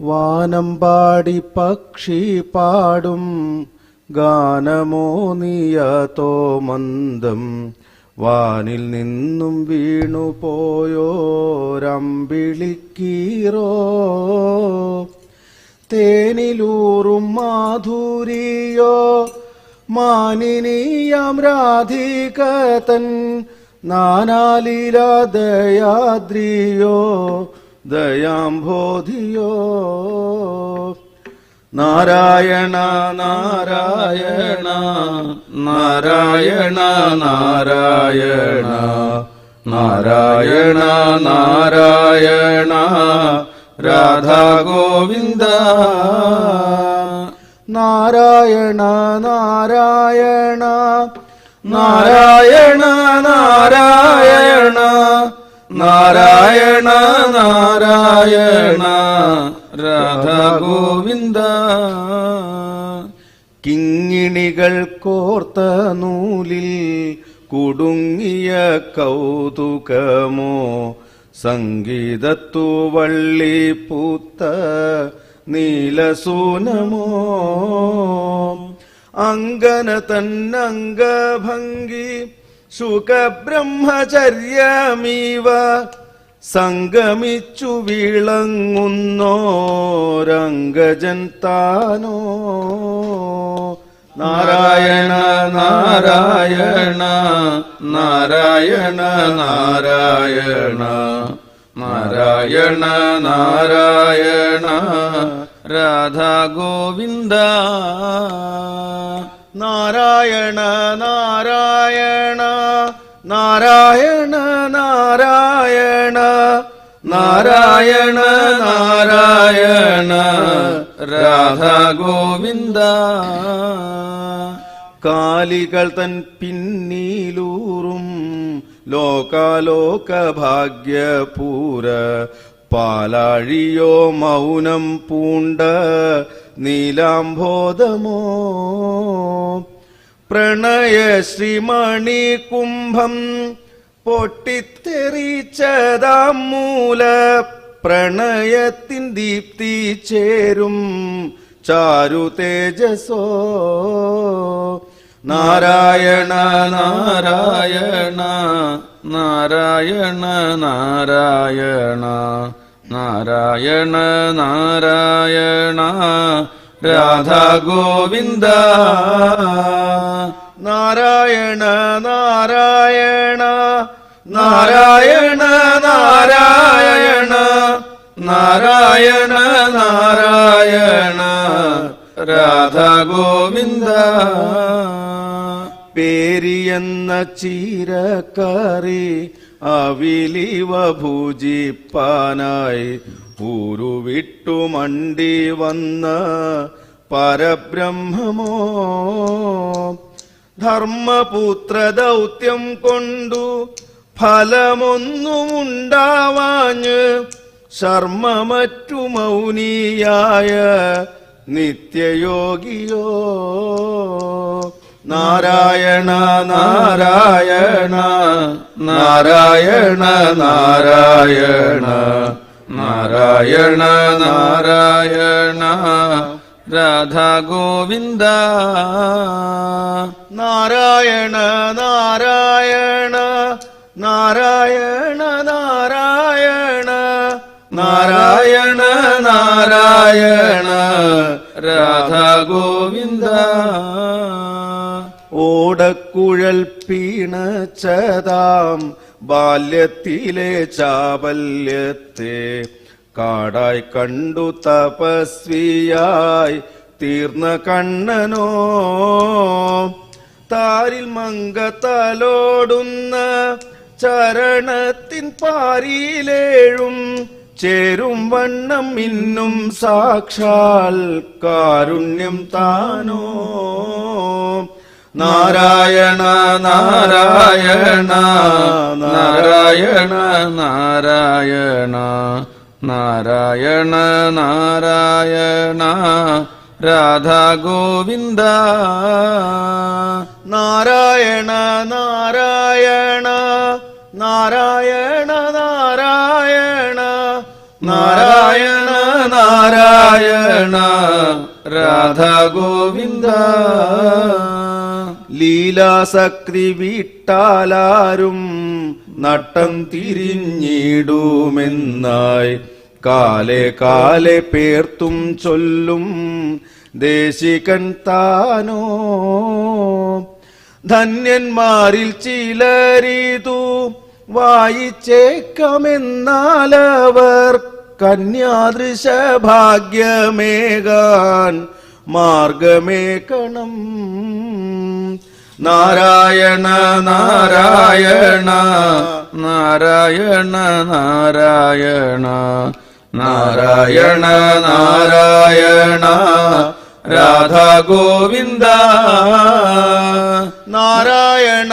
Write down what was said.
വാനം പാടി പക്ഷി പാടും ഗാനമോ നീയതോ മന്ദം. വാനിൽ നിന്നും വീണു പോയോരമ്പിളിക്കീറോ തേനിലൂറും മാധുരിയോ മാനിനീയം രാധികതൻ നാനാലീലാദയാദ്രിയോ. ദയാംബോധിയോ നാരായണ നാരായണ നാരായണ നാരായണ. നാരായണ നാരായണ. രാധാ ഗോവിന്ദ. നാരായണ നാരായണ. നാരായണ നാരായണ. നാരായണ നാരായണ. രാധാ ഗോവിന്ദ. കിങ്ങിണികൾ കോർത്ത നൂലിൽ കുടുങ്ങിയ കൗതുകമോ? സംഗീതത്തു വള്ളി പൂത്ത നീലസൂനമോ? അങ്കന തന്നംഗഭംഗി സുഖബ്രഹ്മചര്യമീവ സംഗമിച്ചു വീളങ്ങുന്നോരംഗജൻ താനോ? നാരായണ നാരായണ നാരായണ നാരായണ നാരായണ നാരായണ രാധാ ഗോവിന്ദ നാരായണ നാരായണ നാരായണ നാരായണ നാരായണ രാധാ ഗോവിന്ദ. കാലികൾ തൻ പിന്നീലൂറും ലോകാലോക ഭാഗ്യപൂര. പാലാഴിയോ മൗനം പൂണ്ട നീലാംബോധമോ. പ്രണയ ശ്രീമണി കുംഭം പൊട്ടിത്തെറിച്ചതാം മൂല പ്രണയത്തിൻ ദീപ്തി ചേരും ചാരു തേജസോ. നാരായണ നാരായണ നാരായണ നാരായണ നാരായണ നാരായണ രാധാ ഗോവിന്ദ. നാരായണ നാരായണ നാരായണ നാരായണ നാരായണ നാരായണ രാധാ ഗോവിന്ദ പേരിയെന്ന ചീരക്കറി അവിലിവ ഭുജിപ്പാനായി ഊരുവിട്ടു മണ്ടി വന്ന പരബ്രഹ്മമോ. ധർമ്മപുത്ര ദൗത്യം കൊണ്ടു ഫലമൊന്നുമുണ്ടാവാഞ്ഞ് ശർമ്മമറ്റു മൗനിയായ നിത്യയോഗിയോ? നാരായണ നാരായണ നാരായണ നാരായണ നാരായണ നാരായണ രാധാ ഗോവിന്ദ നാരായണ നാരായണ നാരായണ നാരായണ നാരായണ നാരായണ രാധാ ഗോവിന്ദ. ഓടക്കുഴൽ പീണച്ചതാം ബാല്യത്തിലെ ചാബല്യത്തെ കാടായി കണ്ടു തപസ്വിയായി തീർന്ന കണ്ണനോ. താരിൽ മങ്കത്തലോടുന്ന ചരണത്തിൻ പാരിയിലേഴും ചേരും വണ്ണം ഇന്നും സാക്ഷാൽ കാരുണ്യം താനോ. നാരായണ നാരായണ നാരായണ നാരായണ നാരായണ നാരായണ രാധാ ഗോവിന്ദ. നാരായണ നാരായണ നാരായണ നാരായണ നാരായണ നാരായണ രാധ ഗോവിന്ദ. ലീലാസക്തി വിട്ടാലാരും നട്ടം തിരിഞ്ഞിടുമെന്നായി കാലെ കാലെ പേർത്തും ചൊല്ലും ദേശികൻ താനോ. ധന്യന്മാരിൽ ചിലരിതു വായിച്ചേക്കമെന്നാലവർ കന്യാദൃശ ഭാഗ്യമേകാൻ മാർഗമേക്കണം നാരായണ നാരായണ നാരായണ നാരായണ നാരായണ നാരായണ രാധാ ഗോവിന്ദ നാരായണ